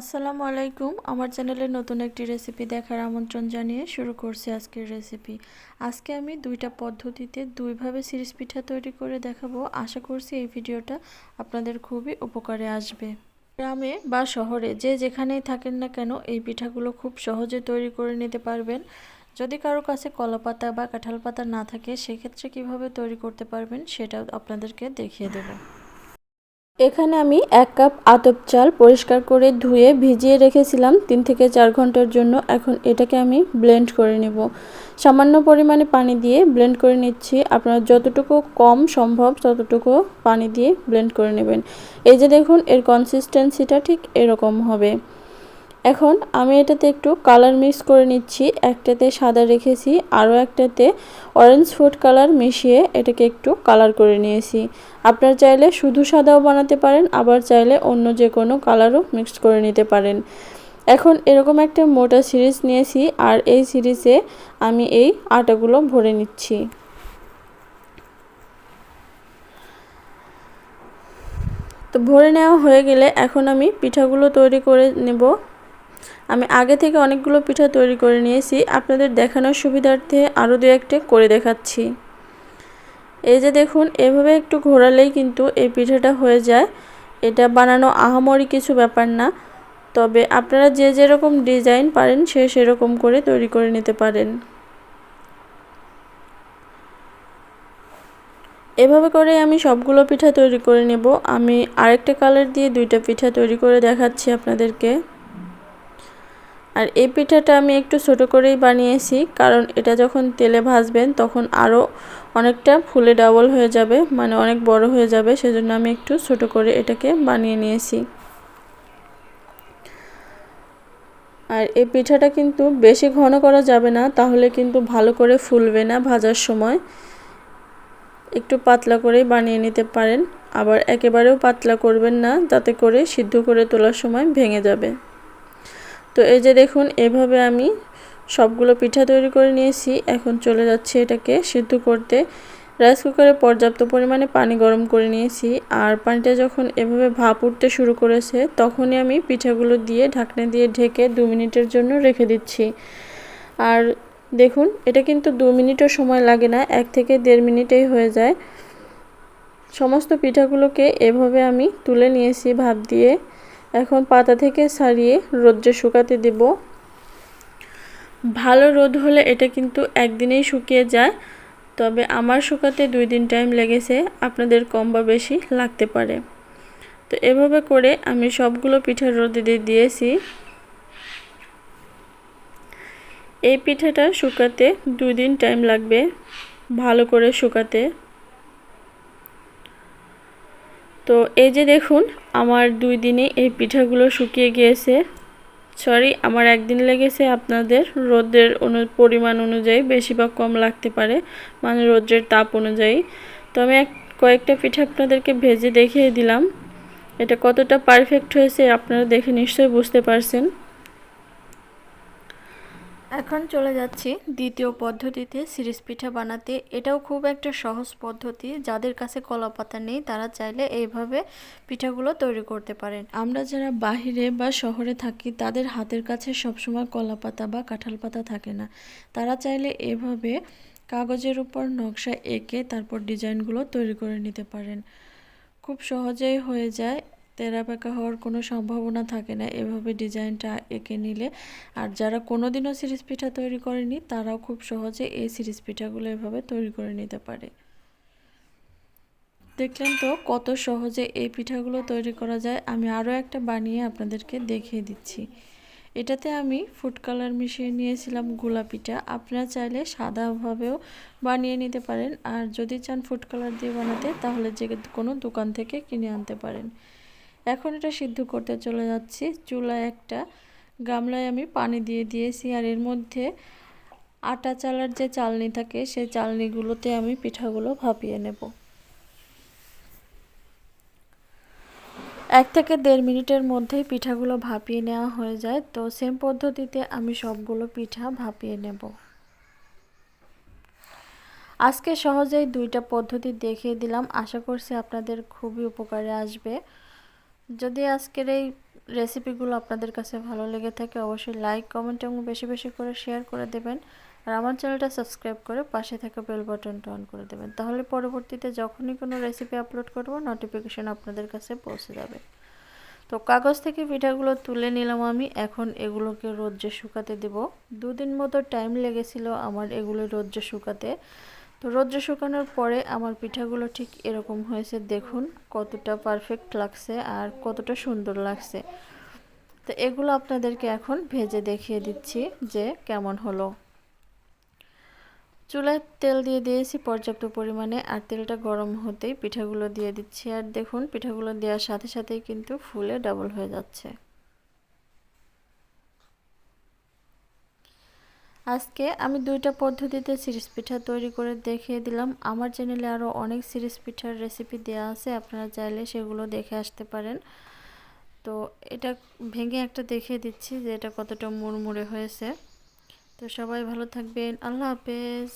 আসসালামু আলাইকুম। আমার চ্যানেলে নতুন একটি রেসিপি দেখার আমন্ত্রণ জানিয়ে শুরু করছি আজকের রেসিপি। আজকে আমি দুইটা পদ্ধতিতে দুইভাবে সিরিজ পিঠা তৈরি করে দেখাবো। আশা করছি এই ভিডিওটা আপনাদের খুবই উপকারে আসবে। গ্রামে বা শহরে যে যেখানেই থাকেন না কেন এই পিঠাগুলো খুব সহজে তৈরি করে নিতে পারবেন। যদি কারও কাছে কলা পাতা বা কাঁঠাল পাতা না থাকে, সেক্ষেত্রে কীভাবে তৈরি করতে পারবেন সেটাও আপনাদেরকে দেখিয়ে দেবো। এখানে আমি এক কাপ আতপ চাল পরিষ্কার করে ধুয়ে ভিজিয়ে রেখেছিলাম তিন থেকে চার ঘণ্টার জন্য। এখন এটাকে আমি ব্লেন্ড করে নেব। সামান্য পরিমাণে পানি দিয়ে ব্লেন্ড করে নিচ্ছি। আপনারা যতটুকু কম সম্ভব ততটুকু পানি দিয়ে ব্লেন্ড করে নেবেন। এই যে দেখুন, এর কনসিস্টেন্সিটা ঠিক এরকম হবে। এখন আমি এটাতে একটু কালার মিক্স করে নিচ্ছি। একটাতে সাদা রেখেছি, আরও একটাতে অরেঞ্জ ফুড কালার মিশিয়ে এটাকে একটু কালার করে নিয়েছি। আপনার চাইলে শুধু সাদাও বানাতে পারেন, আবার চাইলে অন্য যে কোনো কালারও মিক্স করে নিতে পারেন। এখন এরকম একটা মোটা সিরিজ নিয়েছি আর এই সিরিজে আমি এই আটাগুলো ভরে নিচ্ছি। তো ভরে নেওয়া হয়ে গেলে এখন আমি পিঠাগুলো তৈরি করে নেব। আমি আগে থেকে অনেকগুলো পিঠা তৈরি করে নিয়েছি। আপনাদের দেখানোর সুবিধার্থে আরও দু একটা করে দেখাচ্ছি। এই যে দেখুন, এভাবে একটু ঘোরালেই কিন্তু এই পিঠাটা হয়ে যায়। এটা বানানো আহামরি কিছু ব্যাপার না। তবে আপনারা যে যেরকম ডিজাইন পারেন, সে সেরকম করে তৈরি করে নিতে পারেন। এভাবে করে আমি সবগুলো পিঠা তৈরি করে নেব। আমি আরেকটা কালার দিয়ে দুইটা পিঠা তৈরি করে দেখাচ্ছি আপনাদেরকে। আর এই পিঠাটা আমি একটু ছোট করেই বানিয়েছি, কারণ এটা যখন তেলে ভাজবেন তখন আরও অনেকটা ফুলে ডাবল হয়ে যাবে মানে অনেক বড় হয়ে যাবে, সেজন্য আমি একটু ছোট করে এটাকে বানিয়ে নিয়েছি। আর এই পিঠাটা কিন্তু বেশি ঘন করা যাবে না, তাহলে কিন্তু ভালো করে ফুলবে না ভাজার সময়। একটু পাতলা করেই বানিয়ে নিতে পারেন, আবার একেবারেও পাতলা করবেন না যাতে করে সিদ্ধ করে তোলার সময় ভেঙে যাবে। তো এই যে দেখুন, এভাবে আমি সবগুলো পিঠা তৈরি করে নিয়েছি। এখন চলে যাচ্ছে এটাকে সিদ্ধ করতে। রাইস কুকারে পর্যাপ্ত পরিমাণে পানি গরম করে নিয়েছি। আর পানিটা যখন এভাবে ভাপ উঠতে শুরু করেছে, তখনই আমি পিঠাগুলো দিয়ে ঢাকনা দিয়ে ঢেকে দু মিনিটের জন্য রেখে দিচ্ছি। আর দেখুন, এটা কিন্তু দু মিনিটও সময় লাগে না, এক থেকে দেড় মিনিটেই হয়ে যায়। সমস্ত পিঠাগুলোকে এভাবে আমি তুলে নিয়েছি ভাপ দিয়ে। এখন পাতা থেকে সারিয়ে রোদ্রে শুকাতে দেব। ভালো রোদ হলে এটা কিন্তু একদিনেই শুকিয়ে যায়, তবে আমার শুকাতে দুই দিন টাইম লেগেছে, আপনাদের কম বা বেশি লাগতে পারে। তো এভাবে করে আমি সবগুলো পিঠার রোদে দিয়ে দিয়েছি। এই পিঠাটা শুকাতে দুই দিন টাইম লাগবে, ভালো করে শুকাতে। তো এই যে দেখুন, আমার দুই দিনে এই পিঠাগুলো শুকিয়ে গিয়েছে। সরি আমার একদিন লেগেছে আপনাদের। রোদের অনু, পরিমাণ অনুযায়ী বেশি বা কম লাগতে পারে মানে রোদ্রের তাপ অনুযায়ী। তো আমি এক, কয়েকটা পিঠা আপনাদেরকে ভেজে দেখিয়ে দিলাম। এটা কতটা পারফেক্ট হয়েছে আপনারা দেখে নিশ্চয়ই বুঝতে পারছেন। এখন চলে যাচ্ছি দ্বিতীয় পদ্ধতিতে সিরিজ পিঠা বানাতে। এটাও খুব একটা সহজ পদ্ধতি। যাদের কাছে কলা পাতা নেই, তারা চাইলে এইভাবে পিঠাগুলো তৈরি করতে পারেন। আমরা যারা বাহিরে বা শহরে থাকি, তাদের হাতের কাছে সবসময় কলা পাতা বা কাঁঠাল পাতা থাকে না। তারা চাইলে এভাবে কাগজের উপর নকশা এঁকে তারপর ডিজাইনগুলো তৈরি করে নিতে পারেন। খুব সহজেই হয়ে যায়। তেরা পাকা হওয়ার কোনো সম্ভাবনা থাকে না। এভাবে ডিজাইনটা এঁকে নিলে। আর যারা কোনো দিনও সিরিজ পিঠা তৈরি করেনি, তারাও খুব সহজে এই সিরিজ পিঠাগুলো এভাবে তৈরি করে নিতে পারে। দেখলেন তো কত সহজে এই পিঠাগুলো তৈরি করা যায়? আমি আরও একটা বানিয়ে আপনাদেরকে দেখিয়ে দিচ্ছি। এটাতে আমি ফুড কালার মিশিয়ে নিয়েছিলাম গোলাপিটা আপনারা চাইলে সাদাভাবেও বানিয়ে নিতে পারেন। আর যদি চান ফুড কালার দিয়ে বানাতে, তাহলে যে কোনো দোকান থেকে কিনে আনতে পারেন। এখন এটা সিদ্ধ করতে চলে যাচ্ছি। চুলায় একটা গামলায় আমি পানি দিয়ে দিয়েছি আর এর মধ্যে আটা চালার যে চালনি থাকে, সেই চালনিগুলোতে আমি পিঠাগুলো ভাপিয়ে নেব। এক থেকে দেড় মিনিটের মধ্যেই পিঠাগুলো ভাপিয়ে নেওয়া হয়ে যায়। তো সেম পদ্ধতিতে আমি সবগুলো পিঠা ভাপিয়ে নেব। আজকে সহজেই দুইটা পদ্ধতি দেখিয়ে দিলাম। আশা করছি আপনাদের খুবই উপকারে আসবে। যদি আজকের এই রেসিপিগুলো আপনাদের কাছে ভালো লেগে থাকে, অবশ্যই লাইক কমেন্ট এবং বেশি বেশি করে শেয়ার করে দেবেন। আর আমার চ্যানেলটা সাবস্ক্রাইব করে পাশে থাকা বেল বাটনটা অন করে দেবেন। তাহলে পরবর্তীতে যখনই কোনো রেসিপি আপলোড করব নোটিফিকেশন আপনাদের কাছে পৌঁছে যাবে। তো কাগজ থেকে পিঠাগুলো তুলে নিলাম আমি। এখন এগুলোকে রোদ্রে শুকাতে দেব। দুদিন মতো টাইম লেগেছিল আমার এগুলো রোদ্রে শুকাতে। তো রোদ্রে শুকানোর পরে আমার পিঠাগুলো ঠিক এরকম হয়েছে, দেখুন কতটা পারফেক্ট লাগছে আর কতটা সুন্দর লাগছে। তো এগুলো আপনাদেরকে এখন ভেজে দেখিয়ে দিচ্ছি যে কেমন হলো। চুলায় তেল দিয়ে দিয়েছি পর্যাপ্ত পরিমাণে আর তেলটা গরম হতেই পিঠাগুলো দিয়ে দিচ্ছি। আর দেখুন পিঠাগুলো দেওয়ার সাথে সাথেই কিন্তু ফুলে ডাবল হয়ে যাচ্ছে। আজকে আমি দুইটা পদ্ধতিতে সিরিজ পিঠা তৈরি করে দেখিয়ে দিলাম। আমার চ্যানেলে আরও অনেক সিরিজ পিঠার রেসিপি দেওয়া আছে, আপনারা চাইলে সেগুলো দেখে আসতে পারেন। তো এটা ভেঙে একটা দেখিয়ে দিচ্ছি যে এটা কতটা মুড়মুড়ে হয়েছে। তো সবাই ভালো থাকবেন, আল্লাহ হাফেজ।